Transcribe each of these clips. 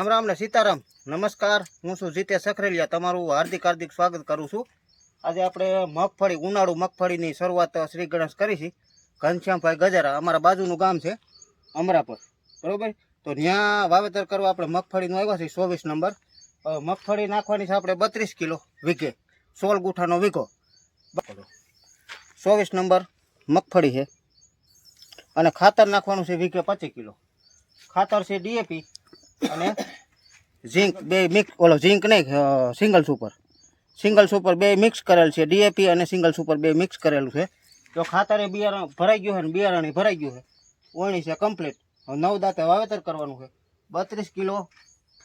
ને સીતારામ. નમસ્કાર, હું છું જીતે સખરેલિયા. તમારું હાર્દિક હાર્દિક સ્વાગત કરું છું. આજે આપણે મગફળી, ઉનાળુ મગફળીની શરૂઆત શ્રી ગણેશ કરી છે ઘનશ્યામભાઈ ગજારા, અમારા બાજુનું ગામ છે અમરાપર. બરાબર? તો ત્યાં વાવેતર કરવા આપણે મગફળીનું આવ્યા છે ચોવીસ નંબર. મગફળી નાખવાની છે આપણે બત્રીસ કિલો વીઘે. સોળ ગુઠાનો વીઘો. ચોવીસ નંબર મગફળી છે. અને ખાતર નાખવાનું છે વીઘે પચીસ કિલો. ખાતર છે ડીએપી. અને ઝીંક બે મિક્સ ઓલો ઝીંક નહીં સિંગલ સુપર સિંગલ સુપર બે મિક્સ કરેલ છે ડીએપી અને સિંગલ સુપર બે મિક્સ કરેલું છે. તો ખાતરે બિયારણ ભરાઈ ગયું છે ને બિયારણી ભરાઈ ગયું છે ઓણી છે કમ્પ્લીટ નવ દાંતે વાવેતર કરવાનું છે. બત્રીસ કિલો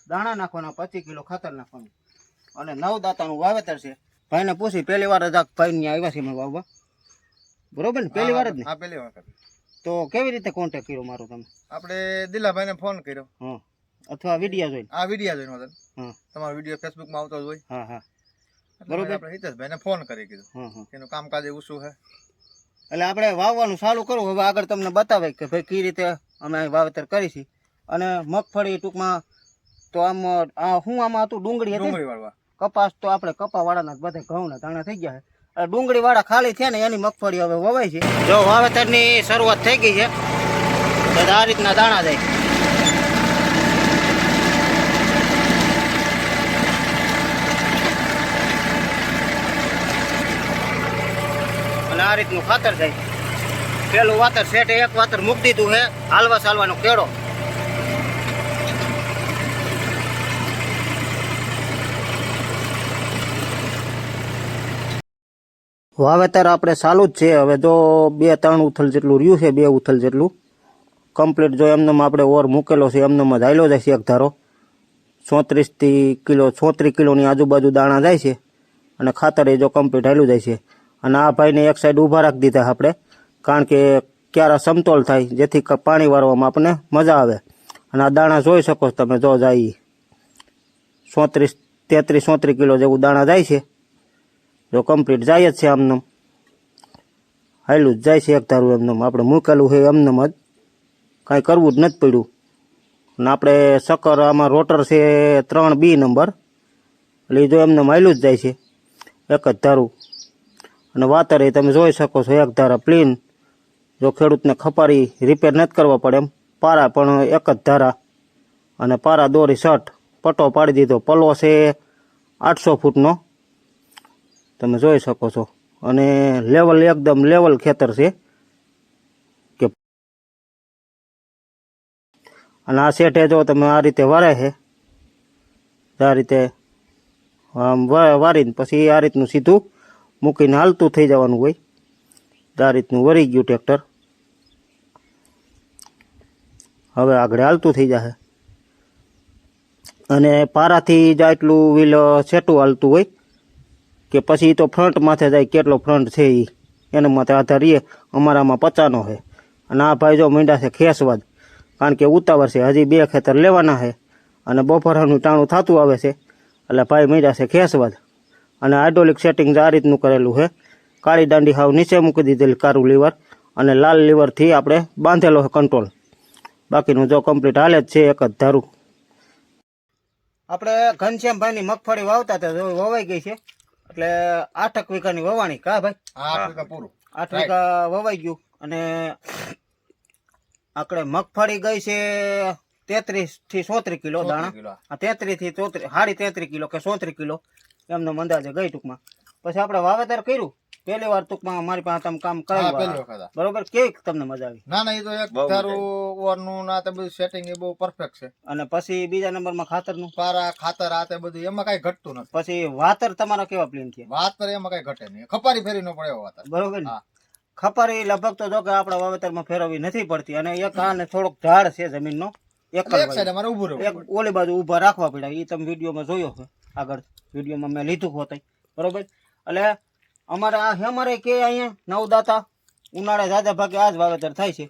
દાણા નાખવાના પચીસ કિલો ખાતર નાખવાનું. અને નવ દાંતાનું વાવેતર છે. ભાઈને પૂછી પહેલી વાર જ આ ભાઈ ત્યાં આવ્યા છે મેં વાવવા? બરોબર ને? પહેલી વાર જ ને? હા પહેલી વાર તો કેવી રીતે કોન્ટેક્ટ કર્યો મારો તમે? આપણે દિલાભાઈને ફોન કર્યો. હા. અથવા વિડિયા જોઈને? આ વિડિયા જોઈને વતન હા. તમારો વીડિયો ફેસબુકમાં આવતો હોય. હા હા. બરોબર. આપણે હિતેશભાઈને ફોન કરી કીધું. હા હા. એનું કામકાજ એવું શું છે એટલે આપણે વાવવાનું ચાલુ કરવું. હવે આગળ તમને બતાવે કે ભાઈ કઈ રીતે અમે વાવેતર કરી છે અને મગફળી ટૂંકમાં તો આમ આ શું આમાં હતું? ડુંગળી ડુંગળી વાળવા. કપાસ તો આપણે કપાવાળાના જ બધા ઘઉંના દાણા થઈ ગયા છે. ડુંગળી વાળા ખાલી થયા ને એની મગફળી હવે વવાય છે. જો વાવેતરની શરૂઆત થઈ ગઈ છે બધા આ રીતના દાણા જાય. આ રીતનું ખાતર થાય પેલું વાતર શેઠે એક વાતર મૂકી દીધું છે, હાલવા ચાલવાનો કેળો. વાવેતર આપણે ચાલુ જ છે. હવે જો બે ત્રણ ઉથલ જેટલું રહ્યું છે, બે ઉથલ જેટલું. કમ્પ્લીટ જો એમનેમ આપણે ઓર મૂકેલો છે, એમનેમ જ હાલ્યો જાય છે એક ધારો. ચોત્રીસથી કિલો છોત્રીસ કિલોની આજુબાજુ દાણા જાય છે અને ખાતર એ જો કમ્પ્લીટ હાલ્યું જાય છે. અને આ ભાઈને એક સાઈડ ઊભા રાખી દીધા આપણે. કારણ કે ક્યારે સમતોલ થાય, જેથી પાણી વારવામાં આપણને મજા આવે. અને આ દાણા જોઈ શકો છો તમે, જો જાય સોત્રીસ, તેત્રીસ, સોત્રીસ કિલો જેવું દાણા જાય છે. જો કમ્પ્લીટ જાય જ છે આમનું હાયલું જ જાય છે એક ધારું એમનેમ. આપણે મૂકેલું છે એમનેમ જ. કાંઈ કરવું જ નથી પડ્યું. અને આપણે શક્કર, આમાં રોટર છે ત્રણ બી નંબર. એટલે જો એમનેમ હાયલું જ જાય છે. એક જ ધારું. અને વાતર એ તમે જોઈ શકો છો એક ધારા પ્લીન, જો ખેડૂતને ખપારી રિપેર નથી કરવા પડે એમ. પારા પણ એક જ ધારા. અને પારા દોરી શર્ટ, પટ્ટો પાડી દીધો. પલો છે આઠસો ફૂટનો. તમે જોઈ શકો છો. અને લેવલ એકદમ લેવલ ખેતર છે. કે અને આ શેઠે જો તમે આ રીતે વારે છે, આ રીતે, આમ વારીને પછી આ રીતનું સીધું મૂકીને હાલતું થઈ જવાનું હોય. આ રીતનું વરી ગયું ટ્રેક્ટર. હવે આગળ હાલતું થઈ જશે અને પારાથી જાય એટલું વ્હીલ છેટું હાલતું હોય કે પછી તો ફ્રન્ટ માથે જાય કેટલો ફ્રન્ટ છે એ એના માથે આધાર રહીએ અમારામાં પચાનો છે અને આ ભાઈ જો મીંડા છે ખેસવાદ કારણ કે ઉતાવળ છે, હજી બે ખેતર લેવાના છે અને બપોરાનું ટાણું થતું આવે છે. એટલે ભાઈ મીંડા છે ખેસવાદ અને હાઇડ્રોલિક સેટિંગ આ રીતનું કરેલું છે. કાળી દાંડી હાવ નીચે મૂકી દીધેલી કારું લીવર અને લાલ લીવરથી આપણે બાંધેલો છે કંટ્રોલ બાકીનું જો કમ્પ્લીટ હાલે જ છે એક જ ધારું. આપણે ઘનશ્યામભાઈની મગફળી વાવતા હતા વવાઈ ગઈ છે. એટલે આઠક વીઘાની વવાણી કા ભાઈ? આઠ વીઘા વવાઈ ગયું. અને આપણે મગફળી ગઈ છે તેત્રીસથી સોત્રીસ કિલો દાણા. તેત્રીસથી ચોત્રીસ સાડી તેત્રીસ કિલો કે સોત્રીસ કિલો. એમનો અંદાજે ગઈ ટૂંકમાં. પછી આપણે વાવેતર કર્યું પહેલી વાર ટૂંકમાં મારી પાસે તમે કામ કરાવ્યું બરોબર? કેવી તમને મજા આવી? ના ના એ તો એક ધારું ઓરનું ના તે બધું સેટિંગ એ બહુ પરફેક્ટ છે. અને પછી બીજા નંબરમાં ખાતરનું? પારા ખાતર આ તે બધું એમાં કઈ ઘટતું નથી. પછી વાતર તમારા કેવા પ્લેન થયા? વાતર એમાં કઈ ઘટે નહીં. ખપારી ફેરી ન પડે એવો વાત બરોબર ને? હા. ખપારી લગભગ તો જો કે આપણા વાવેતરમાં ફેરવવી નથી પડતી. અને એક આ ને થોડોક ઝાડ છે જમીનનો. એક એક સાઈડ અમારે ઉભું રહેવું એક ઓલી બાજુ ઊભા રાખવા પડ્યા. એ તમે વિડીયોમાં જોયો છે આગળ વિડીયોમાં મેં લીધું હોત બરોબર? એટલે અમારે આ અમારે કે અહીંયા નવદાતા ઉનાળા દાદા ભાગે આ જ વાવેતર થાય છે.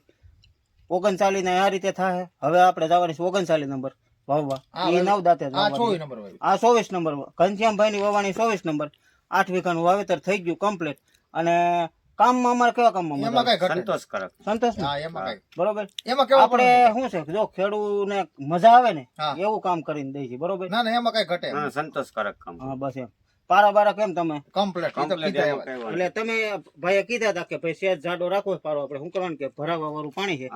ઓગણચાલીસ ને આ રીતે થાય. હવે આપણે જવાની છે ઓગણચાલીસ નંબર વાવવા. એ નવદાતે આ ચોવીસ નંબર ઘનશ્યામભાઈ આ ચોવીસ નંબર ઘનશ્યામભાઈની વવાણી ચોવીસ નંબર. આઠ વીઘાનું વાવેતર થઈ ગયું કમ્પ્લીટ અને કામમાં અમારે કેવા કામમાં એમાં કઈ સંતોષ હા એમાં કઈ. બરોબર? એમાં કેવા આપણે શું છે? કે જો ખેડૂને મજા આવે ને એવું કામ કરીને દઈ છે બરોબર? ના ના એમાં કઈ ઘટે હા, સંતોષકારક કામ હા બસ એમ. પારા બારા કેમ તમે? કમ્પ્લેટ એટલે તમે ભાઈએ કીધા હતા કે ભાઈ સેજ જાડો રાખો પારો આપણે શું કરવાનું કે ભરાવા વાળું પાણી છે.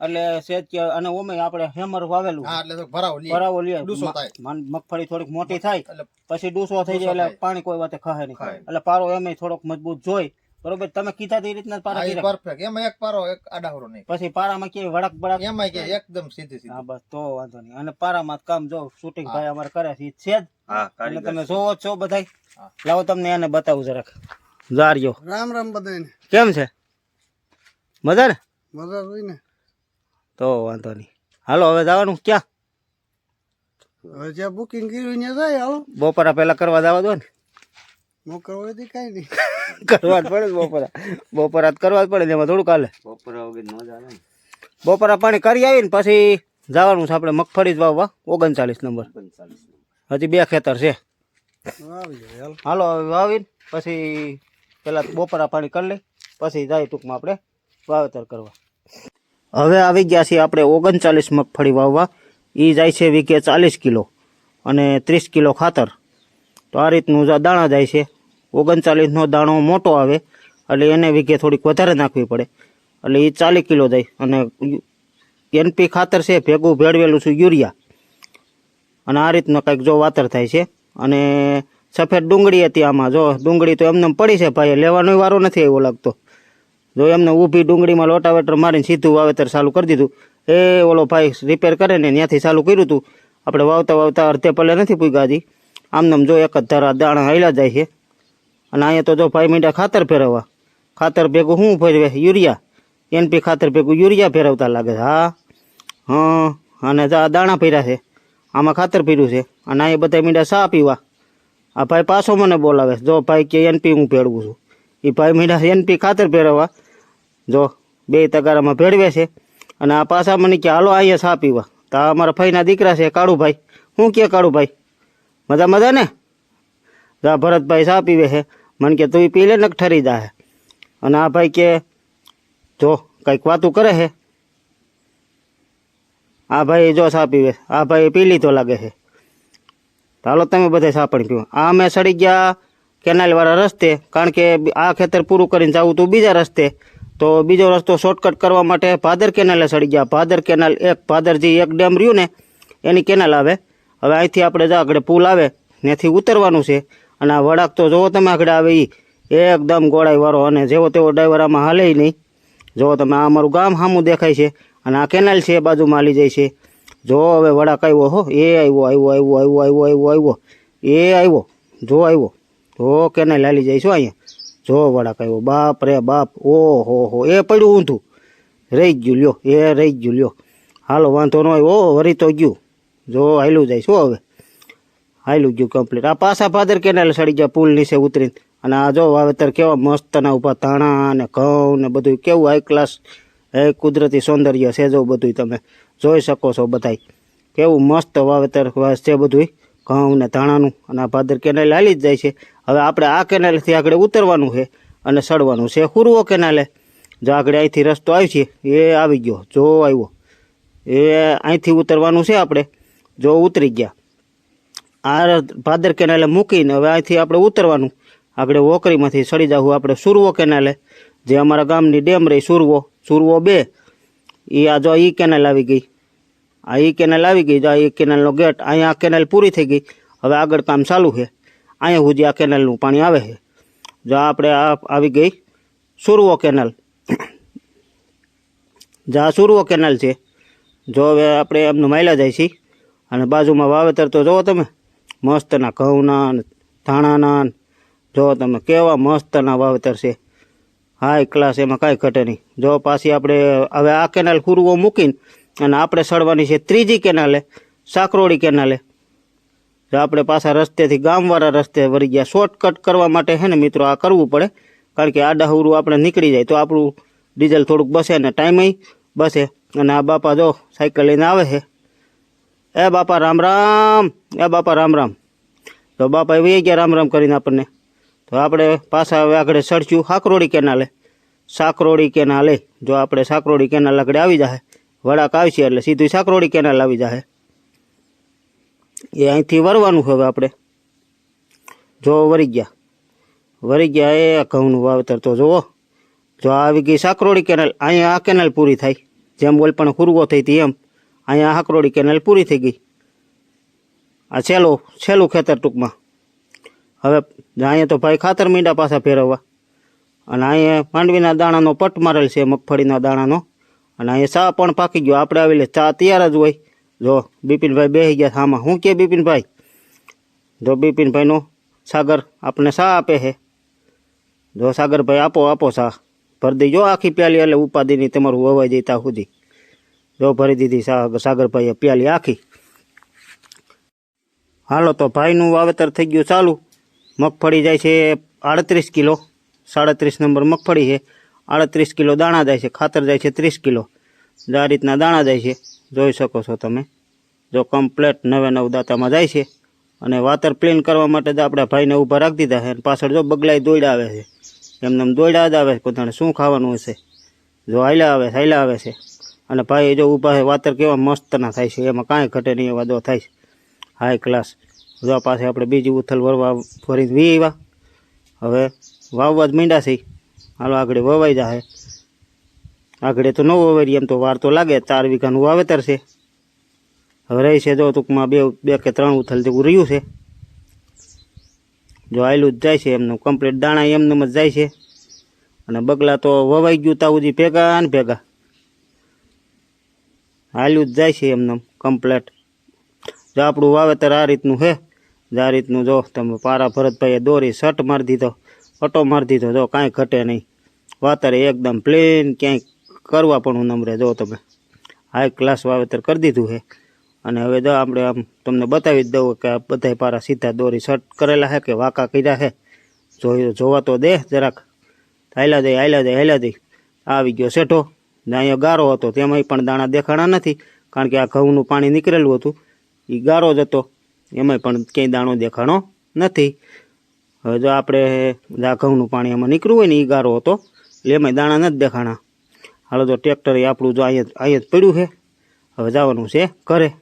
એટલે સેજ કે અને ઓમે આપણે હેમર વાવેલું હા એટલે ભરાવો લઈએ ભરાવો ડૂસો થાય. મગફળી થોડીક મોટી થાય પછી ડૂસો થઈ જાય એટલે પાણી કોઈ વાતે ખાય નહીં. એટલે પારો એમ થોડોક મજબૂત જોઈ બરોબર તમે કીધા તે રીતના પારા હા, પરફેક્ટ એમાં એક પારો એક આડાહરો નહીં. પછી પારામાં કે વળક બડક એમાં કે એકદમ સીધી સીધી. હા બસ તો વાંધો નહીં. અને પારામાં કામ જો શૂટિંગ ભાઈ અમારે કરે છે છે જ. હા તમે જોવો છો બધાય. લાવો તમને એને બતાવું જરાક. જારજો રામ રામ બધાને કેમ છે? મજા ને મજા હોય ને. તો વાંધો નહીં. હાલો હવે જવાનું. ક્યાં? હવે જ્યાં બુકિંગ કર્યું ત્યાં જાય હાલો. બપોરા પહેલા કરવા જવા દો ને. નોકર હોય તો કઈ નહીં. કરવા જ પડે ને બપોરા. બપોરા તો કરવા જ પડે એમાં થોડુંક હાલે. બપોરા વગર ન ચાલે બપોરા પાણી કરી આવીને પછી જવાનું છે આપણે મગફળી જ વાવવા. ઓગણચાલીસ નંબર. હજી બે ખેતર છે. હાલો. વાવીને પછી પેલા બપોરા પાણી કરી લઈ પછી જાય ટૂંકમાં આપણે વાવેતર કરવા. હવે આવી ગયા છીએ આપણે ઓગણચાલીસ મગફળી વાવવા. એ જાય છે વીઘે ચાલીસ કિલો અને ત્રીસ કિલો ખાતર. તો આ રીતનું દાણા જાય છે. ઓગણચાલીસનો દાણો મોટો આવે, એટલે એને વીઘે થોડીક વધારે નાખવી પડે. એટલે એ ચાલીસ કિલો જાય. અને એનપી ખાતર છે, ભેગું ભેળવેલું છે, યુરિયા. અને આ રીતનો કંઈક જો વાતર થાય છે. અને સફેદ ડુંગળી હતી આમાં. જો ડુંગળી તો એમને પડી છે ભાઈ લેવાનો વારો નથી એવો લાગતો. જો એમને ઊભી ડુંગળીમાં લોટાવેટર મારીને સીધું વાવેતર ચાલુ કરી દીધું. એ ઓલો ભાઈ રિપેર કરે ને ત્યાંથી ચાલુ કર્યું હતું આપણે વાવતા વાવતા અડધે પલ્લે નથી પૂગ્યા હજી. આમને જો એક જ ધારા દાણા હૈલા જાય છે. અને અહીંયા તો જો ભાઈ મીંડા ખાતર ફેરવવા ખાતર ભેગું શું ફેરવે યુરિયા. એનપી ખાતર ભેગું યુરિયા ફેરવતા લાગે છે. હા. હા. અને જા દાણા ફેર્યા છે. આમાં ખાતર પીર્યું છે. અને અહીંયા બધા મીંડા શા પીવા. આ ભાઈ પાછો મને બોલાવે જો ભાઈ કે એનપી હું ભેળવું છું. એ ભાઈ મીંડા એનપી ખાતર ફેરવવા જો, બે તગારામાં ભેળવે છે. અને આ પાછા મને કે, હાલો, અહીંયા શા પીવા. તો અમારા ભાઈના દીકરા છે, કાળુભાઈ. હું કે, કાળુભાઈ, મજા મજા ને? જા ભરતભાઈ ચા પીવે છે, મને કે તું પી લે ને ઠરી હે. અને આ ભાઈ કે, જો, કંઈક વાતું કરે છે. આ ભાઈ જો સા પીવે, આ ભાઈ પી લીધો લાગે છે. ચાલો તમે બધા સાપણ પાણી પીવો. આ અમે સડી ગયા કેનાલવાળા રસ્તે, કારણ કે આ ખેતર પૂરું કરીને જવું તું બીજા રસ્તે. તો બીજો રસ્તો શોર્ટકટ કરવા માટે ભાદર કેનાલે સડી ગયા. ભાદર કેનાલ એક, ભાદરજી એક ડેમ રહ્યું ને, એની કેનાલ આવે. હવે અહીંથી આપણે જા આગળ પુલ આવે ત્યાંથી ઉતરવાનું છે. અને આ વળાક તો જોવો તમે આગળ આવે એ એકદમ ગોળાઈ વાળો અને જેવો તેવો ડ્રાઈવર આમાં હાલે નહીં. જોવો તમે, આ અમારું ગામ સામું દેખાય છે અને આ કેનાલ છે, એ બાજુમાં હાલી જાય છે. જો હવે વડાક આવ્યો, હો. એ આવ્યો આવ્યો આવ્યો આવ્યો આવ્યો આવ્યો આવ્યો. એ આવ્યો, જો આવ્યો. જો કેનાલ હાલી જાય છો અહીંયા. જો વડાક આવ્યો. બાપ રે બાપ. ઓ હો હો. એ પડ્યું ઊંધું. રહી ગયું, લ્યો. એ રહી ગયું, લ્યો. હાલો, વાંધો ન આવ્યો. ઓ વરી તો ગયું. જો હાલ્યું જાય શું હવે. હાલ્યું ગયું કમ્પ્લીટ આ પાછા ભાદર કેનાલ સડી ગયા પુલ નીચે ઉતરીને. અને આ જો વાવેતર કેવા મસ્તના ઊભા ધાણા ને ઘઉં ને બધું કેવું હાઈ ક્લાસ એ કુદરતી સૌંદર્ય છે જો બધું તમે જોઈ શકો છો બધાય. કેવું મસ્ત વાવેતર છે બધું ઘઉં ને ધાણાનું. અને આ ભાદર કેનાલ હાલી જ જાય છે. હવે આપણે આ કેનાલથી આગળ ઉતરવાનું છે અને સડવાનું છે. હુરવો કેનાલે જો આગળ અહીંથી રસ્તો આવી છે, એ આવી ગયો. જો આવ્યો. એ અહીંથી ઉતરવાનું છે આપણે. જો ઉતરી ગયા. આ ભાદર કેનાલે મૂકીને હવે અહીંથી આપણે ઉતરવાનું. આપણે વોકરીમાંથી સડી જવું આપણે સુરવો કેનાલે, જે અમારા ગામની ડેમ રહી સુરવો સુરવો બે. એ આ જો ઈ કેનાલ આવી ગઈ. આ ઈ કેનાલ આવી ગઈ, જો આ એ કેનાલનો ગેટ, અહીંયા આ કેનાલ પૂરી થઈ ગઈ. હવે આગળ કામ ચાલુ છે. અહીંયા સુધી આ કેનાલનું પાણી આવે છે. જો આપણે આ આવી ગઈ સુરવો કેનાલ. જા સુરવો કેનાલ છે, જો હવે આપણે એમનું માયલા જાય છીએ અને બાજુમાં વાવેતર તો જુઓ તમે. મસ્તના ઘઉંના ધાણાના જો તમે કેવા મસ્તના વાવેતર છે હાઈ ક્લાસ એમાં કાંઈ ઘટે નહીં. જો પાછી આપણે હવે આ કેનાલ કુરવો મૂકીને અને આપણે સડવાની છે ત્રીજી કેનાલે સાકરોડી કેનાલે જો આપણે પાછા રસ્તેથી ગામવાળા રસ્તે વળી ગયા શોર્ટકટ કરવા માટે હે ને મિત્રો આ કરવું પડે, કારણ કે આડા હુરું આપણે નીકળી જાય તો આપણું ડીઝલ થોડુંક બસે ને ટાઈમે બસે. અને આ બાપા જો સાયકલ લઈને આવે છે એ બાપા, રામ રામ. એ બાપા, રામ રામ. તો બાપા એવી ગયા રામ રામ કરીને આપણને. તો આપણે પાછા હવે આગળ સડચ્યું હાકરોડી કેનાલે. સાકરોડી કેનાલે. જો આપણે સાકરોડી કેનાલ આગળ આવી જાય વડાક આવશે એટલે સીધું સાકરોડી કેનાલ આવી જાય એ અહીંથી વરવાનું હવે આપણે. જો વરી ગયા. વરી ગયા એ ઘઉંનું વાવેતર તો જુઓ. જો આવી ગઈ સાકરોડી કેનાલ, અહીંયા આ કેનાલ પૂરી થાય. જેમ ઓલ પણ હુરવો થઈ હતી એમ. અહીંયા સાકરોડી કેનાલ પૂરી થઈ ગઈ. આ છેલ્લું છેલ્લું ખેતર ટૂંકમાં. હવે અહીંયા તો ભાઈ ખાતર મીંડા પાછા ફેરવવા અને અહીંયા માંડવીના દાણાનો પટ મારેલ છે, મગફળીના દાણાનો. અને અહીંયા ચા પણ પાકી ગયો. આપણે આવેલી ચા તૈયાર જ હોય. જો બિપિનભાઈ બેસી ગયા આમાં. શું કે બિપિનભાઈ? જો બિપિનભાઈનો સાગર આપણે ચા આપે છે? જો સાગરભાઈ, આપો આપો ચા ભરી દેજો આખી પ્યાલી એટલે ઉપાધિની તમારું વવાઈ જાય ત્યાં સુધી. જો ભરી દીધી સાગરભાઈએ પ્યાલી આખી. હાલો તો ભાઈનું વાવેતર થઈ ગયું ચાલુ. મગફળી જાય છે આડત્રીસ કિલો. સાડત્રીસ નંબર મગફળી છે. આડત્રીસ કિલો દાણા જાય છે. ખાતર જાય છે ત્રીસ કિલો. આ રીતના દાણા જાય છે. જોઈ શકો છો તમે. જો કમ્પ્લેટ નવે નવ દાંતામાં જાય છે. અને વાતર પ્લેન કરવા માટે જ આપણે ભાઈને ઊભા રાખી દીધા છે. અને પાછળ જો બગલાઈ દોડ્યા આવે છે. એમને દોડા જ આવે છે. પોતાને શું ખાવાનું હશે? જો હાયલા આવે હાલ્યા આવે છે. અને ભાઈ જો ઊભા છે વાતર કેવા મસ્તના થાય છે. એમાં કાંઈ ઘટે નહીં એવા દો થાય છે. હાઈ ક્લાસ જો પાસે આપણે બીજી ઉથલ વરવા ફરી વી આવ્યા હવે વાવવા જ મીંડા છે. હાલો, આગળ વવાઈ જાય આગળ તો ન વવારી એમ તો વાર તો લાગે. ચાર વીઘાનું વાવેતર છે. હવે રહી છે જો ટૂંકમાં બે બે કે ત્રણ ઉથલ જેવું રહ્યું છે. જો આયલું જ જાય છે, એમનું કમ્પ્લીટ દાણા એમનેમ જ જાય છે. અને બગલા તો વવાઈ ગયું તા સુધી ભેગા ને ભેગા. હાલ્યું જ જાય છે એમને કમ્પ્લેટ જો આપણું વાવેતર આ રીતનું છે, જ આ રીતનું જો તમે પારા ભરતભાઈએ દોરી શર્ટ મારી દીધો, ઓટો મારી દીધો, જો કાંઈ ઘટે નહીં. વાતરે એકદમ પ્લેન ક્યાંય કરવા પણ હું નમરે. જો તમે હાઈ ક્લાસ વાવેતર કરી દીધું છે. અને હવે જો આપણે આમ તમને બતાવી જ દઉં કે આ બધાય પારા સીધા દોરી શર્ટ કરેલા છે કે વાંકા કર્યા છે. જોયું, જોવા તો દે જરાક. હાલ્યા જાય હાલ્યા જાય હાલ્યા જઈ. આવી ગયો શેઠો. ને અહીંયા ગારો હતો, તેમાંય પણ દાણા દેખાણા નથી, કારણ કે આ ઘઉંનું પાણી નીકળેલું હતું. એ ગારો જ હતો, એમાંય પણ ક્યાંય દાણો દેખાણો નથી. હવે જો આપણે આ ઘઉંનું પાણી એમાં નીકળ્યું હોય ને એ ગારો હતો, એટલે એમાંય દાણા નથી દેખાણા. હાલો જો ટ્રેક્ટર આપણું જો અહીંયા અહીંયા જ પડ્યું છે, હવે જવાનું છે ઘરે.